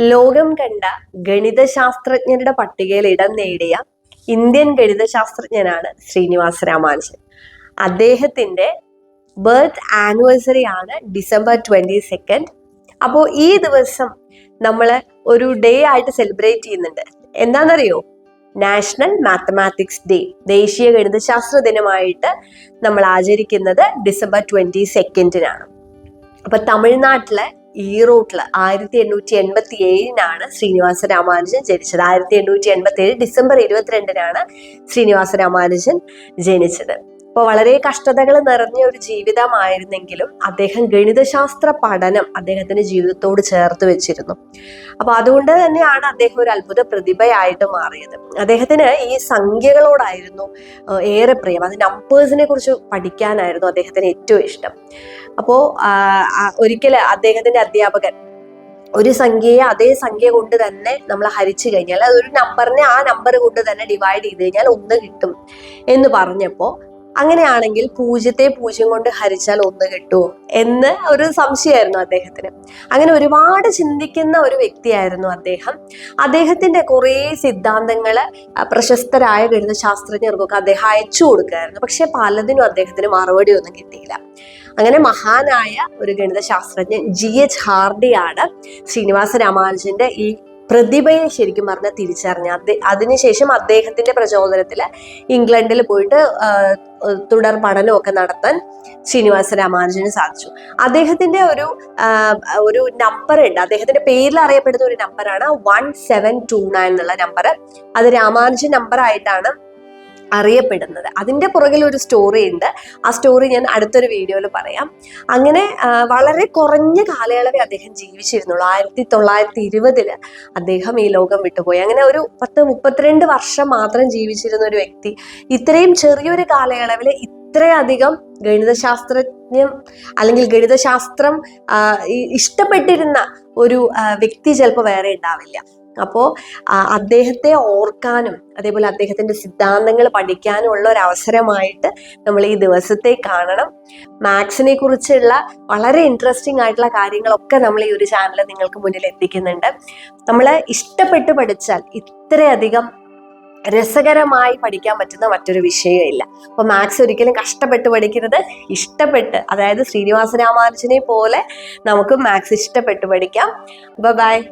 ലോകം കണ്ട ഗണിതശാസ്ത്രജ്ഞരുടെ പട്ടികയിൽ ഇടം നേടിയ ഇന്ത്യൻ ഗണിതശാസ്ത്രജ്ഞനാണ് ശ്രീനിവാസ രാമാനുജൻ. അദ്ദേഹത്തിന്റെ ബർത്ത് ആനിവേഴ്സറി ആണ് ഡിസംബർ ട്വന്റി സെക്കൻഡ്. അപ്പോൾ ഈ ദിവസം നമ്മൾ ഒരു ഡേ ആയിട്ട് സെലിബ്രേറ്റ് ചെയ്യുന്നുണ്ട്. എന്താണെന്നറിയോ? നാഷണൽ മാത്തമാറ്റിക്സ് ഡേ ദേശീയ ഗണിതശാസ്ത്ര ദിനമായിട്ട് നമ്മൾ ആചരിക്കുന്നത് ഡിസംബർ ട്വന്റി സെക്കൻഡിനാണ്. അപ്പൊ തമിഴ്നാട്ടിലെ ഈറോട്ടിൽ ആയിരത്തി എണ്ണൂറ്റി എൺപത്തി ഏഴിനാണ് ശ്രീനിവാസ രാമാനുജൻ ജനിച്ചത്. ആയിരത്തി എണ്ണൂറ്റി എൺപത്തി ഏഴ് ഡിസംബർ ഇരുപത്തിരണ്ടിനാണ് ശ്രീനിവാസ രാമാനുജൻ ജനിച്ചത്. അപ്പോൾ വളരെ കഷ്ടതകൾ നിറഞ്ഞ ഒരു ജീവിതമായിരുന്നെങ്കിലും അദ്ദേഹം ഗണിതശാസ്ത്ര പഠനം അദ്ദേഹത്തിന്റെ ജീവിതത്തോട് ചേർത്ത് വെച്ചിരുന്നു. അപ്പൊ അതുകൊണ്ട് തന്നെയാണ് അദ്ദേഹം ഒരു അത്ഭുത പ്രതിഭയായിട്ട് മാറിയത്. അദ്ദേഹത്തിന് ഈ സംഖ്യകളോടായിരുന്നു ഏറെ പ്രിയം. അത് നമ്പേഴ്സിനെ കുറിച്ച് പഠിക്കാനായിരുന്നു അദ്ദേഹത്തിന് ഏറ്റവും ഇഷ്ടം. അപ്പോ ഒരിക്കൽ അദ്ദേഹത്തിന്റെ അധ്യാപകൻ ഒരു സംഖ്യയെ അതേ സംഖ്യ കൊണ്ട് തന്നെ നമ്മൾ ഹരിച്ചു കഴിഞ്ഞാൽ അതൊരു നമ്പറിനെ ആ നമ്പർ കൊണ്ട് തന്നെ ഡിവൈഡ് ചെയ്ത് കഴിഞ്ഞാൽ ഒന്ന് കിട്ടും എന്ന് പറഞ്ഞപ്പോ അങ്ങനെയാണെങ്കിൽ പൂജ്യത്തെ പൂജ്യം കൊണ്ട് ഹരിച്ചാൽ ഒന്ന് കിട്ടുമോ എന്ന് ഒരു സംശയമായിരുന്നു അദ്ദേഹത്തിന്. അങ്ങനെ ഒരുപാട് ചിന്തിക്കുന്ന ഒരു വ്യക്തിയായിരുന്നു അദ്ദേഹം. അദ്ദേഹത്തിന്റെ കുറേ സിദ്ധാന്തങ്ങൾ പ്രശസ്തരായ ഗണിതശാസ്ത്രജ്ഞർക്കൊക്കെ അദ്ദേഹം അയച്ചു കൊടുക്കുകയായിരുന്നു പക്ഷെ പലതിനും അദ്ദേഹത്തിന് മറുപടി ഒന്നും കിട്ടിയില്ല. അങ്ങനെ മഹാനായ ഒരു ഗണിത ശാസ്ത്രജ്ഞൻ ജി എച്ച് ഹാർഡിയാണ് ശ്രീനിവാസ രാമാനുജന്റെ ഈ പ്രതിഭയെ ശരിക്കും പറഞ്ഞ തിരിച്ചറിഞ്ഞ അതിനുശേഷം അദ്ദേഹത്തിന്റെ പ്രചോദനത്തിൽ ഇംഗ്ലണ്ടിൽ പോയിട്ട് തുടർ പഠനമൊക്കെ നടത്താൻ ശ്രീനിവാസ രാമാനുജന് സാധിച്ചു. അദ്ദേഹത്തിന്റെ ഒരു ഒരു നമ്പർ ഉണ്ട്. അദ്ദേഹത്തിന്റെ പേരിൽ അറിയപ്പെടുന്ന ഒരു നമ്പറാണ് വൺ സെവൻ ടു നയൻ എന്നുള്ള നമ്പർ അത് രാമാനുജൻ നമ്പർ ആയിട്ടാണ് അറിയപ്പെടുന്നത്. അതിന്റെ പുറകിൽ ഒരു സ്റ്റോറി ഉണ്ട്. ആ സ്റ്റോറി ഞാൻ അടുത്തൊരു വീഡിയോയിൽ പറയാം. അങ്ങനെ വളരെ കുറഞ്ഞ കാലയളവേ അദ്ദേഹം ജീവിച്ചിരുന്നുള്ളൂ. ആയിരത്തി തൊള്ളായിരത്തി ഇരുപതിൽ അദ്ദേഹം ഈ ലോകം വിട്ടുപോയി. അങ്ങനെ ഒരു പത്ത് മുപ്പത്തിരണ്ട് വർഷം മാത്രം ജീവിച്ചിരുന്ന ഒരു വ്യക്തി ഇത്രയും ചെറിയൊരു കാലയളവിൽ ഇത്രയധികം ഗണിതശാസ്ത്രജ്ഞം അല്ലെങ്കിൽ ഗണിതശാസ്ത്രം ഇഷ്ടപ്പെട്ടിരുന്ന ഒരു വ്യക്തി ചിലപ്പോൾ വേറെ ഉണ്ടാവില്ല. അപ്പോൾ അദ്ദേഹത്തെ ഓർക്കാനും അതേപോലെ അദ്ദേഹത്തിന്റെ സിദ്ധാന്തങ്ങൾ പഠിക്കാനും ഉള്ള ഒരു അവസരമായിട്ട് നമ്മൾ ഈ ദിവസത്തെ കാണണം. മാത്സിനെ കുറിച്ചുള്ള വളരെ ഇൻട്രസ്റ്റിംഗ് ആയിട്ടുള്ള കാര്യങ്ങളൊക്കെ നമ്മൾ ഈ ഒരു ചാനൽ നിങ്ങൾക്ക് മുന്നിൽ എത്തിക്കുന്നുണ്ട്. നമ്മൾ ഇഷ്ടപ്പെട്ട് പഠിച്ചാൽ ഇത്രയധികം രസകരമായി പഠിക്കാൻ പറ്റുന്ന മറ്റൊരു വിഷയമില്ല അപ്പൊ മാത്സ് ഒരിക്കലും കഷ്ടപ്പെട്ട് പഠിക്കരുത്. ഇഷ്ടപ്പെട്ട് അതായത് ശ്രീനിവാസ രാമാനുജനെ പോലെ നമുക്ക് മാത്സ് ഇഷ്ടപ്പെട്ട് പഠിക്കാം. ബൈ